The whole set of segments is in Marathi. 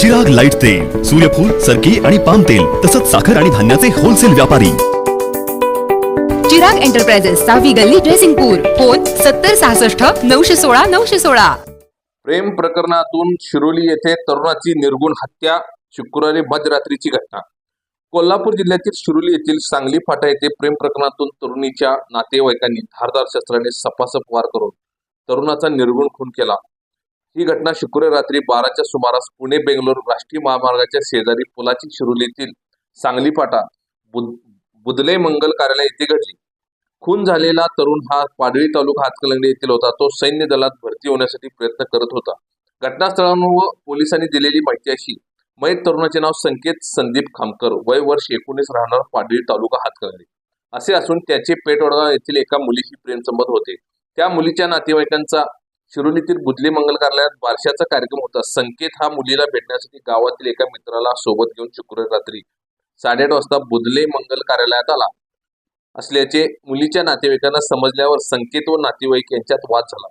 चिराग लाइट तेल सूर्यफूल सरकी आणि पाम तेल तसंच साखर आणि धान्याचे होलसेल व्यापारी. चिराग एंटरप्राइजेस सहावी गल्ली ड्रेसिंगपूर फोन सत्तर सहासष्ट नऊशे सोळा नऊशे सोळा. प्रेम प्रकरणातून शिरोली येथे तरुणाची निर्गुण हत्या शुक्रवारी मध्यरात्रीची घटना. कोल्हापूर जिल्ह्यातील शिरोली येथील सांगली फाटा येथे प्रेम प्रकरणातून तरुणीच्या नातेवाईकांनी धारदार शस्त्राने सपासप वार करून तरुणाचा निर्गुण खून केला. ही घटना शुक्रवारी रात्री बाराच्या सुमारास पुणे बेंगलोर राष्ट्रीय महामार्गाच्या शेजारी पुलाची शिरोलीतील सांगली फाटा बुद बुदले मंगल कार्यालय येथे घडली. खून झालेला तरुण हा पाडळी तालुका हातकलंगडी येथील होता. तो सैन्य दलात भरती होण्यासाठी प्रयत्न करत होता. घटनास्थळावर पोलिसांनी दिलेली माहिती अशी मयत तरुणाचे नाव संकेत संदीप खामकर. वय वर्ष एकोणीस राहणार पाडळी तालुका हातकलंगडी असे असून त्याचे पेटवडगाव येथील एका मुलीशी प्रेमसंबंध होते. त्या मुलीच्या नातेवाईकांचा शिरोलीतील बुदली मंगल कार्यालयात बारशाचा कार्यक्रम होता. संकेत हा मुलीला भेटण्यासाठी गावातील एका मित्राला सोबत घेऊन शुक्रवारी रात्री साडेआठ वाजता बुदले मंगल कार्यालयात आला. असल्याचे मुलीच्या नातेवाईकांना समजल्यावर संकेत व नातेवाईक यांच्यात वाद झाला.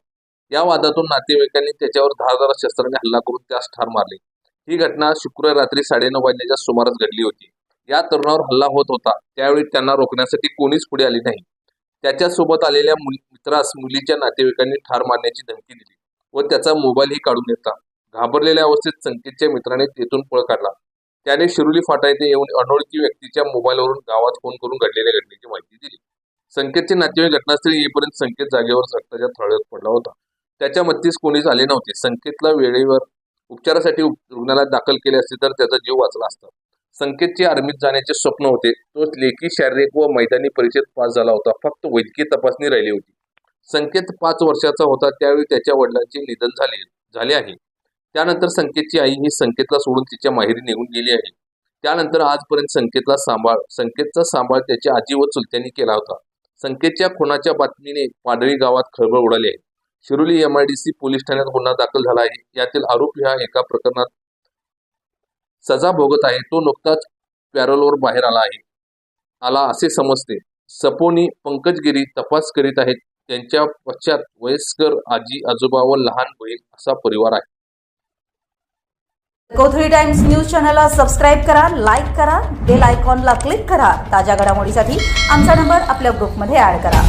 या वादातून नातेवाईकांनी त्याच्यावर धारदार शस्त्राने हल्ला करून त्यास ठार मारले. ही घटना शुक्रवारी रात्री साडेनऊ वाजण्याच्या सुमारास घडली होती. या तरुणावर हल्ला होत होता. त्यावेळी त्यांना रोखण्यासाठी कोणीच पुढे आले नाही. त्याच्यासोबत आलेल्या मित्रास मुलीच्या नातेवाईकांनी ठार मारण्याची धमकी दिली व त्याचा मोबाईलही काढून घेतला. घाबरलेल्या अवस्थेत संकेतच्या मित्राने तेथून पळ काढला. त्याने शिरोली फाटा येथे येऊन अनोळखी व्यक्तीच्या मोबाईलवरून गावात फोन करून घडलेल्या घटनेची माहिती दिली. संकेतचे नातेवाईक घटनास्थळी येईपर्यंत संकेत जागेवर रक्ताच्या थळ्यात पडला होता. त्याच्या मत्तीस कोणीच आले नव्हते. संकेतला वेळेवर उपचारासाठी उप- रुग्णालयात दाखल केले असते तर त्याचा जीव वाचला असता. संकेतचे आर्मीत जाण्याचे स्वप्न होते. तो लेखी शारीरिक व मैदानी परीक्षेत पास झाला होता. फक्त वैद्यकीय तपासणी राहिली होती. संकेत पाच वर्षाचा होता. त्यावेळी त्याच्या वडिलांचे निधन झाले झाले आहे. त्यानंतर संकेतची आई ही संकेतला सोडून तिच्या माहेरी निघून गेली आहे. त्यानंतर आजपर्यंत संकेतला सांभाळ संकेतचा सांभाळ त्याच्या आजी व चुलत्यांनी केला होता. संकेतच्या खुनाच्या बातमीने पाडळी गावात खळबळ उडाली आहे. शिरोली एमआयडीसी पोलीस ठाण्यात गुन्हा दाखल झाला आहे. यातील आरोपी हा एका प्रकरणात सजा भोगत आहे तो नुकताच पॅरोलवर बाहेर आला आहे. आला असे समजते सपोनी पंकजगिरी तपास करीत आहेत त्यांच्या पश्चात वयस्कर आजी आजोबा व लहान बहीण असा परिवार आहे. कोथळी टाइम्स न्यूज चॅनलला सबस्क्राईब करा लाईक करा बेल आयकॉनला क्लिक करा. ताज्या घडामोडीसाठी आमचा नंबर आपल्या ग्रुपमध्ये ऍड करा.